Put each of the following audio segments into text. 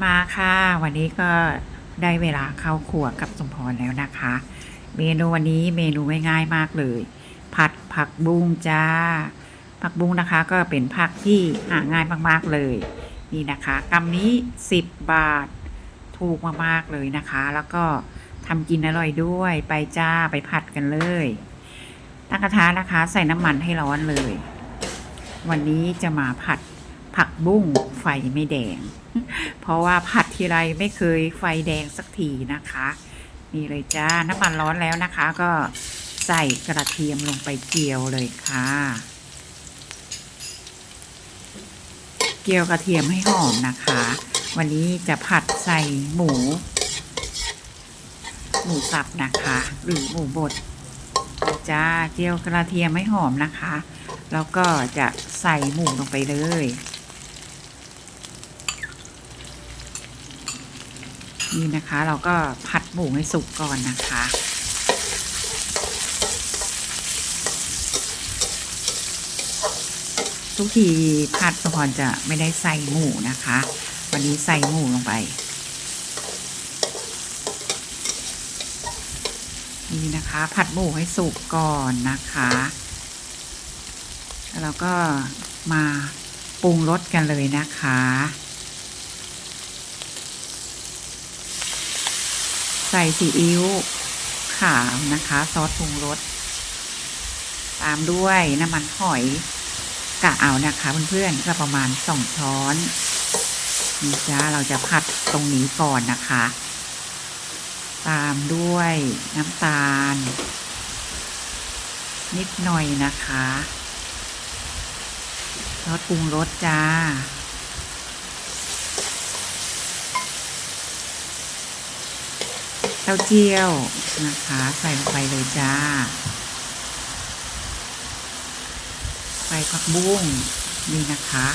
มาค่ะ วันนี้ก็ได้เวลาเข้าครัวกับสมพรแล้วนะคะ เมนูวันนี้เมนูง่ายๆมากเลย ผัดผักบุ้งจ้า ผักบุ้งนะคะ ก็เป็นผักที่หาง่ายมากๆเลย นี่นะคะกำนี้ 10 บาทถูกมากๆเลยนะคะ แล้วก็ทำกินอร่อยด้วยไปจ้าไปผัดกันเลยตั้งกระทะนะคะ ใส่น้ำมันให้ร้อนเลย วันนี้จะมาผัด ผักบุ้งไฟไม่แดง เพราะว่าผัดทีไรไม่เคยไฟแดงสักทีนะคะ นี่เลยจ้าน้ำมันร้อนแล้วนะคะ ก็ใส่กระเทียมลงไปเจียวเลยค่ะ เจียวกระเทียมให้หอมนะคะ วันนี้จะผัดใส่หมู หมูสับนะคะ หรือหมูบดจ้าเจียวกระเทียมให้หอมนะคะ แล้วก็จะใส่หมูลงไปเลย นี่นะคะ เราก็ผัดหมูให้สุกก่อนนะคะ ทุกทีผัดสะพรจะไม่ได้ใส่หมูนะคะ วันนี้ใส่หมูลงไป นี่นะคะ ผัดหมูให้สุกก่อนนะคะแล้วก็มาปรุงรสกันเลยนะคะ ใส่ซีอิ๊วขาวนะคะ ซอสปรุงรสตามด้วยน้ำมันหอยกะเอานะคะเพื่อนๆก็ประมาณสองช้อนนี่จ้าเราจะผัดตรงนี้ก่อนนะคะ ตามด้วยน้ำตาล นิดหน่อยนะคะซอสปรุงรสจ้า ต้าเจี้ยวนะคะ ใส่ลงไปเลยจ้า ใส่ผักบุ้งนี่นะคะ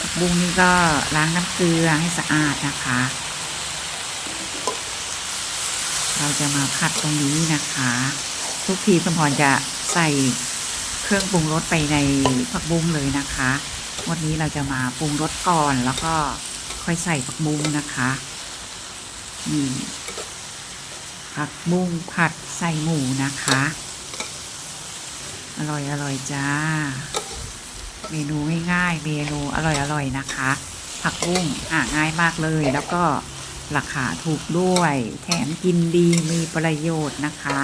ผักบุ้งนี่ก็ล้างน้ำเกลือให้สะอาดนะคะ เราจะมาผัดตรงนี้นะคะ ทุกทีสมพรจะใส่เครื่องปรุงรสไปในผักบุ้งเลยนะคะวันนี้เราจะมาปรุงรสก่อนแล้วก็ค่อยใส่ผักบุ้งนะคะนี่ ผักบุ้งผัดใส่หมูนะคะ อร่อยอร่อยจ้า เมนูง่ายๆเมนูอร่อยอร่อยนะคะ ผักบุ้งหาง่ายมากเลยแล้วก็ราคาถูกด้วย แถมกินดีมีประโยชน์นะคะ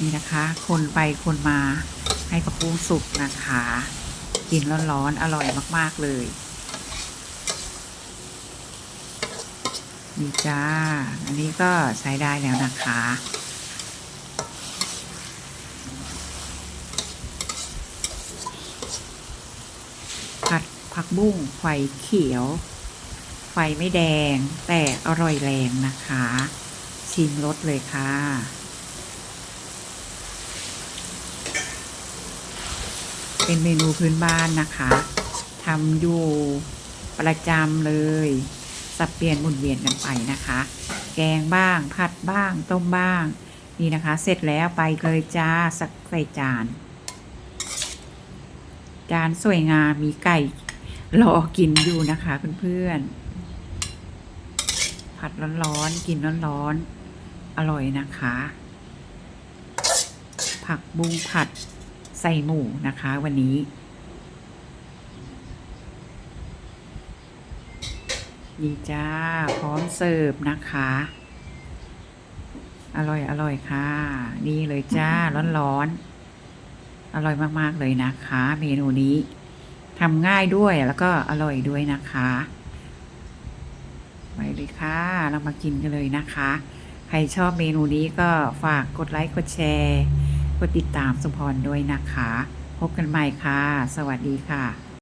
นี่นะคะ คนไปคนมาให้ผักบุ้งสุกนะคะ กินร้อนๆอร่อยมากๆเลย นี่จ้า อันนี้ก็ใช้ได้แล้วนะคะ ผัดผักบุ้งไฟเขียว ไฟไม่แดง แต่อร่อยแรงนะคะ ชิมรสเลยค่ะเป็นเมนูพื้นบ้านนะคะ ทำอยู่ประจำเลย สับเปลี่ยนหมุนเวียนกันไปนะคะ แกงบ้างผัดบ้างต้มบ้าง นี่นะคะ เสร็จแล้วไปเลยจ้าสักใส่จาน จานสวยงามมีไก่รอกินอยู่นะคะเพื่อนๆผัดร้อนๆกินร้อนๆอร่อยนะคะ ผักบุ้งผัดใส่หมูนะคะวันนี้ นี่จ้า พร้อมเสิร์ฟนะคะ อร่อยอร่อยค่ะ นี่เลยจ้า ร้อนๆ อร่อยมากๆเลยนะคะ เมนูนี้ทำง่ายด้วยแล้วก็อร่อยด้วยนะคะไปเลยค่ะ เรามากินกันเลยนะคะ ใครชอบเมนูนี้ก็ฝากกดไลค์กดแชร์ กดติดตามสุพรด้วยนะคะ พบกันใหม่ค่ะ สวัสดีค่ะ